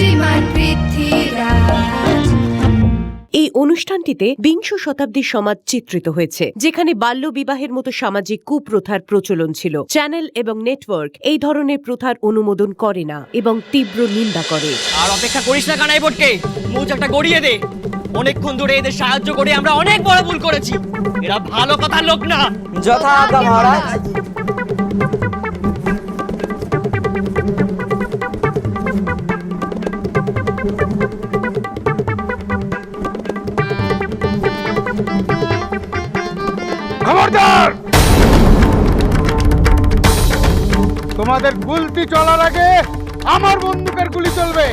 শ্রীমান পৃথ্বীরাজ। এই অনুষ্ঠানটিতে বিংশ শতাব্দীর সমাজ চিত্রিত হয়েছে যেখানে বাল্য বিবাহের মতো সামাজিক কুপ্রথার প্রচলন ছিল। চ্যানেল এবং নেটওয়ার্ক এই ধরনের প্রথার অনুমোদন করে না এবং তীব্র নিন্দা করে। আর অপেক্ষা করিস না কানাই বোটকে মৌচাকটা গড়িয়ে দে। অনেকক্ষণ ধরে এদের সাহায্য করে আমরা অনেক বড় ভুল করেছি। এরা ভালো কথার লোক না। যথা মহারাজ। তোমাদের গুলতি চলার আগে আমার বন্দুকের গুলি চলবে।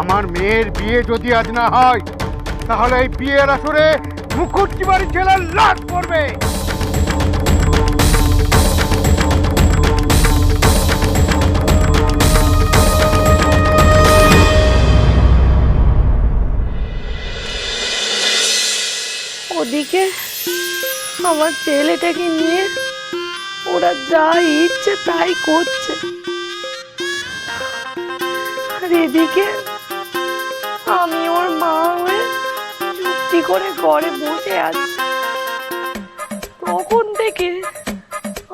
আমার মেয়ের বিয়ে যদি আজ না হয়, তাহলে এই বিয়ের আসরে মুখুজ্জি বাড়ি ছেলের লাশ পড়বে। ওদিকে আমার ছেলেটাকে নিয়ে ওরা যা ইচ্ছে তাই করছে। আর এদিকে আমি ওর মা হয়ে চুপটি করে ঘরে বসে আছি। তখন থেকে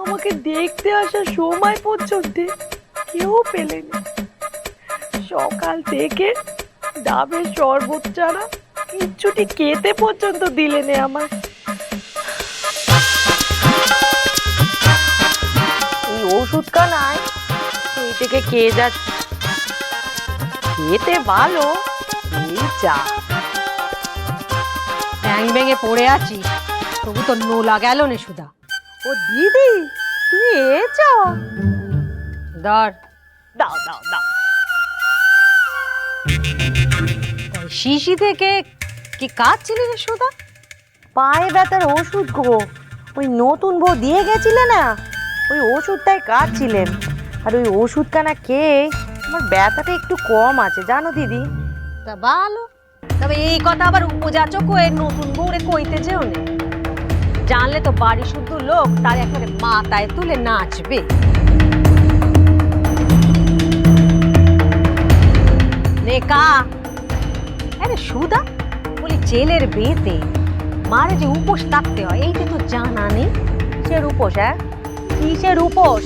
আমাকে দেখতে আসার সময় পর্যন্ত কেউ পেলেনি। সকাল থেকে ডাবের শরবত ছাড়া কিচ্ছুটি খেতে পর্যন্ত দিলে নে আমার ওষুধ কানায় সেই থেকে খেয়ে যাচ্ছে খেতে ভালো এই চা ব্যাং ব্যাঙে পড়ে আছিস তবু তো নোলা গেল নে সুধা। ও দিদি তুমি এছো ধর। দাও দাও দাও। শিশি থেকে কি কাজ ছিল রে সুধা? পায়ে ব্যথার ওষুধ গো। ওই নতুন বউ দিয়ে গেছিলে না? ওই ওষুধটাই কাটছিলেন আর ওই ওষুধখানা খেয়ে আমার ব্যথাটা একটু কম আছে। জানো দিদি? তা ভালো। তবে এই কথা আবার উপযাচক হয়ে নতুন বউরে কইতে যেও নে। জানলে তো বাড়ি শুদ্ধ লোক, তার একবারে মাথায় তুলে নাচবে। নেকা, আরে সুদা বলি জেলের বিয়েতে মারে যে উপোস থাকতে হয়, এইটা তো জানা নেই। কিসের উপোস হ্যাঁ? কিসের উপোস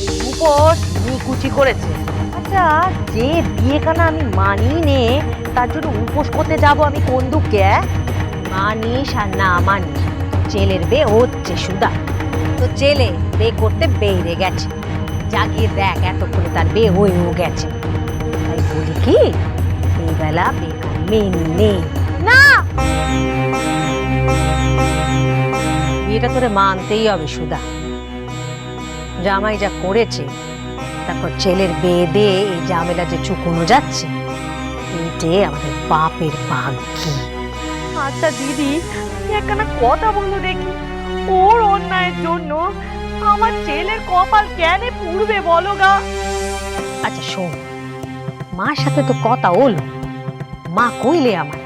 এই উপোস নিকুচি করেছে। আচ্ছা যে বিয়েখানা আমি মানি নে তার জন্য উপোস করতে যাব আমি কোন দুঃখে? মানিস আর না মানিস, জেলের বে হচ্ছে সুদা। তো জেলে বে করতে বেড়ে গেছে। জাগিয়ে দেখ এতক্ষণে তার বে হয়েও গেছে। তাই বলি কি এই বেলা বেকার মেনে নেই। না! বিয়েটা তোরে মানতেই হবে সুদা। জামাই যা করেছে তারপর ছেলের বেয়ে দিয়ে এই জামেলা যে চুকুনো যাচ্ছে এইটে আমাদের বাপের ভাগ্যি। আচ্ছা দিদি একখানা কথা বলো দেখি। ওর অন্যায়ের জন্য আমার ছেলের কপাল কেন পুড়বে বলো গা? আচ্ছা শোন মার সাথে তো কথা হলো। মা কইলে আমার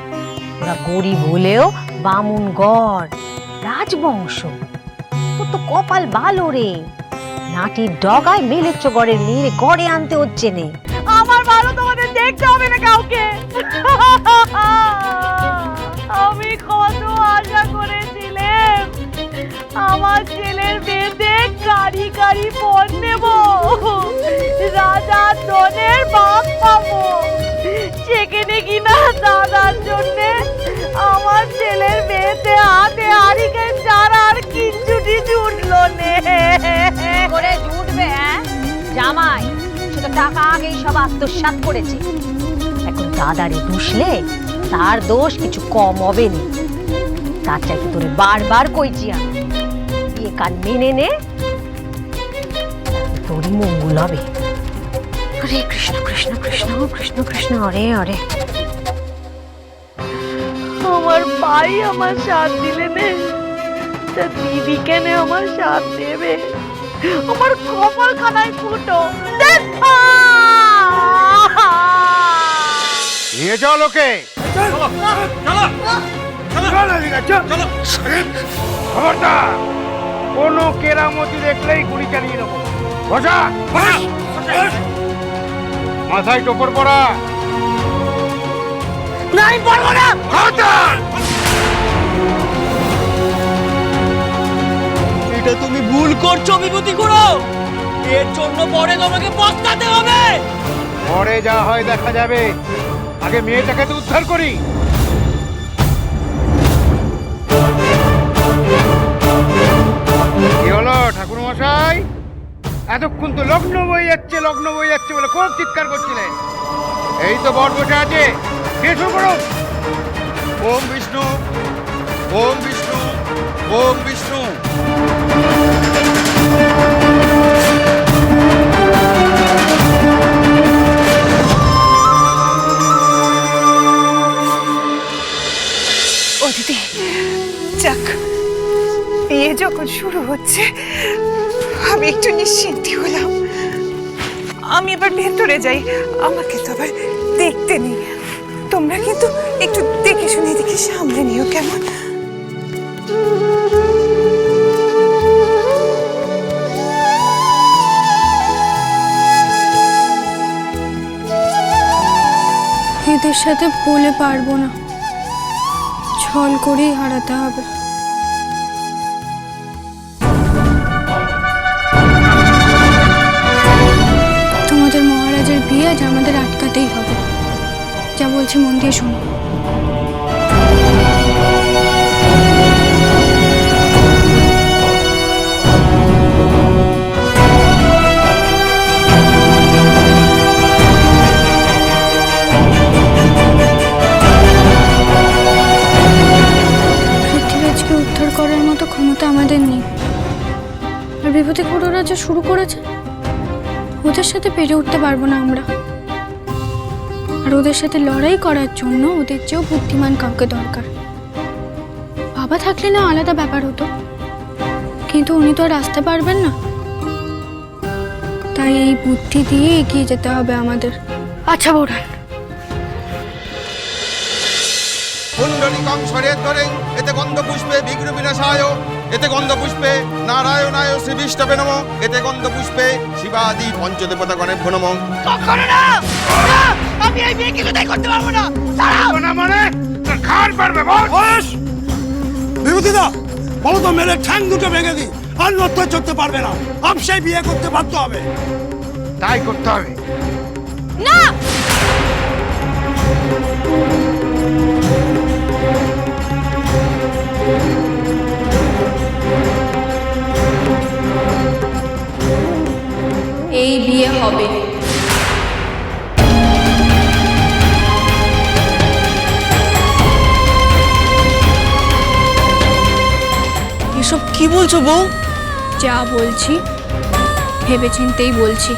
ওরা গরিব হলেও বামুন গড় রাজবংশ তোর তো কপাল ভালো রে। নাটির ডগায় মেলেচ্ছ গড়ে নিয়ে গড়ে আনতে হচ্ছে নে আমার ভালো তোমাদের দেখতে হবে না কাউকে। আমি কত আশা করেছিলাম আমার ছেলের বিয়েতে কারি কারি পণ নেব। রাজা ধনের বাপ পাবো। সেখানে কিনা দাদার জন্যে। আমার ছেলের বিয়েতে হাতে হারিকেন ছাড়া আর কিচ্ছুটি জুটলো নে। টাকা আগেই সব আত্মসাৎ করেছে। এখন দাদারে দুষলে তার দোষ কিছু কম হবে না। তার চাইতে তোরে বারবার কইছি আমি। বিয়ে কান মেনে নে তোরই মঙ্গল হবে। হরে কৃষ্ণ কৃষ্ণ কৃষ্ণ কৃষ্ণ কৃষ্ণ, হরে হরে। আমার ভাই আমার সাথ দিলে নে, তা দিদি কেন আমার সাথ দেবে? আমার কপাল খানায় ফুটো। দেখা! নিয়ে যাও লোকে। খবরদার কোনো কেরামতি দেখলেই গুলি চালিয়ে দেবো। বসা। মাথায় টোপর পড়া। না আমি পারব না। খবরদার! তুমি ভুল করছ বিভূতি করো এর জন্য পরে তোমাকে পস্তাতে হবে। পরে যা হয় দেখা যাবে। আগে মেয়েটাকে তো উদ্ধার করি। কি হলো ঠাকুর মশাই এতক্ষণ তো লগ্ন বই যাচ্ছে লগ্ন বই যাচ্ছে বলে খুব চিৎকার করছিলেন এই তো বর বসে আছে। কে শুরু করুন ওম বিষ্ণু ওম বিষ্ণু ওম বিষ্ণু। দিদি, যাক বিয়ে যখন শুরু হচ্ছে, আমি একটু নিশ্চিন্তি হলাম। আমি এবার ভেতরে যাই, আমাকে তো আবার দেখতে নেই। তোমরা কিন্তু একটু দেখে শুনে দেখে সামলে নিও কেমন। এদের সাথে বলে পারব না। ছল করেই হারাতে হবে। তোমাদের মহারাজের বিয়ে আজ আমাদের আটকাতেই হবে। যা বলছি মন দিয়ে শোনো। ওদের সাথে পেরে উঠতে পারব না আমরা। আর ওদের সাথে লড়াই করার জন্য ওদের চেয়েও বুদ্ধিমান কাউকে দরকার। বাবা থাকলে না আলাদা ব্যাপার হতো। কিন্তু উনি তো আর আসতে পারবেন না। তাই এই বুদ্ধি দিয়ে এগিয়ে যেতে হবে আমাদের। আচ্ছা বৌরান স্বরে ধরে এতে গন্ধ পুষ্পে বিঘ্ন বিনাশায় এতে গন্ধ পুষ্পে নারায়ণায় শ্রী বিষ্ণবে নম। এতে গন্ধ পুষ্পে শিবাদি পঞ্চদেবতা গণে নম কখনো না! না! আমি এই বিয়ে কিছুতেই করতে পারব না। দাঁড়াও! না মানে? তোর খান পারবে বস! বিভূতিদা বলো তো মেরে ঠ্যাং দুটো ভেঙে দি আর নড়তে চড়তে পারবে না। আপসাই বিয়ে করতে বাধ্য হবে। তাই করতে হবে। এই বিয়ে হবে। এসব কি বলছো বউ? যা বলছি ভেবেচিন্তেই বলছি।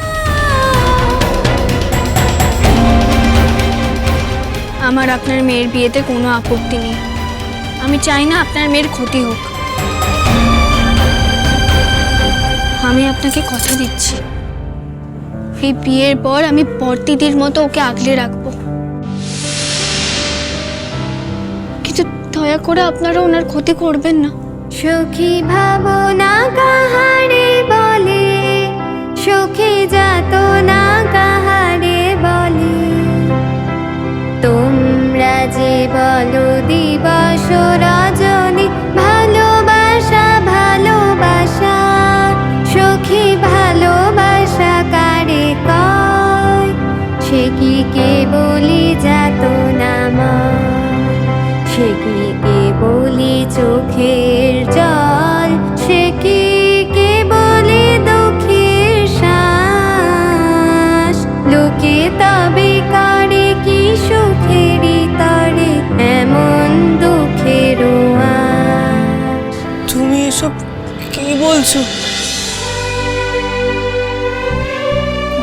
আমার আপনার মেয়ের বিয়েতে কোনো আপত্তি নেই। আমি চাই না আপনার মেয়ের ক্ষতি হোক। আমি আপনাকে কথা দিচ্ছি। এই বিয়ের পর আমি বর্তিদির মতো ওকে আগলে রাখব। কিন্তু দয়া করে আপনারা ওনার ক্ষতি করবেন না। সখী ভাবনা কাহারে বলে, সখী যাত না কাহারে বলে। তোমরা যে বলো দিবস চোখের জল সে কি কে বলি দুঃখের শ্বাস? লোকে তবে করে কি সুখেরই তরে এমন দুঃখের তুমি এসব কি বলছো?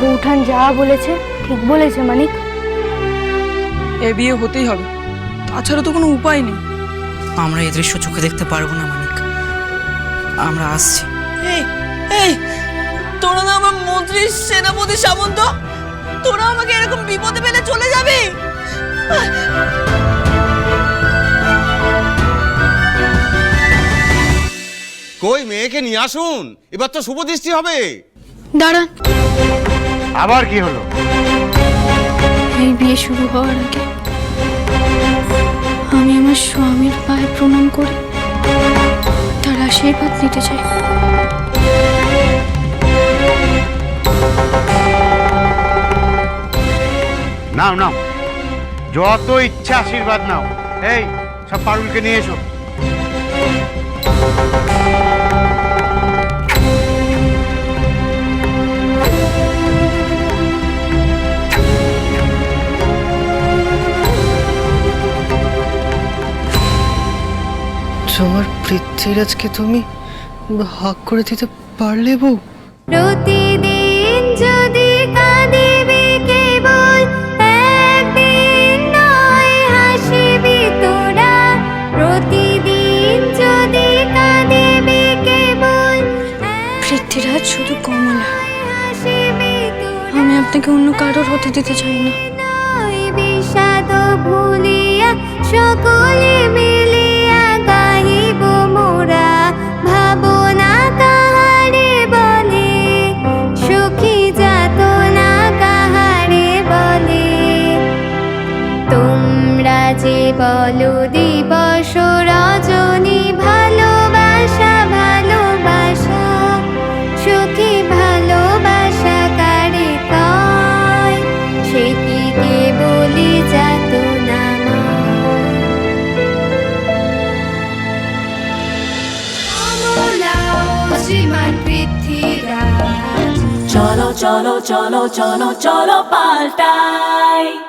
বৌঠান যা বলেছে ঠিক বলেছে মানিক। এ বিয়ে হতেই হবে। তাছাড়া তো কোনো উপায় নেই। আমরা এই দৃশ্য চোখে দেখতে পারব না মানিক। আমরা আসছি। এই এই তোরা না আমার মন্ত্রী সেনাপতি সামন্ত? তোরা আমাকে এরকম বিপদে ফেলে চলে যাবি? কই মেয়েকে নিয়ে আসুন? এবার তো শুভ দৃষ্টি হবে। দাঁড়ান আবার কি হলো? এই বিয়ে শুরু হওয়ার আগে আমার স্বামীর পায়ে প্রণাম করে, তার আশীর্বাদ নিতে চাই। নাও নাও। যত ইচ্ছা আশীর্বাদ নাও। এই, সব পারুলকে নিয়ে এসো। তোমার পৃথ্বীরাজকে তুমি হাক করে দিতে পারলে বউ? প্রতিদিন যদি কাঁদিবি কেবল একদিন নয় হাসিবি তোরা। প্রতিদিন যদি কাঁদিবি কেবল পৃথ্বীরাজ শুধু কমলা। আমি আপনাকে অন্য কারোর হতে দিতে চাই না। বিষাদ ভুলিয়া সকলে চলো চলো চলো পাল্টাই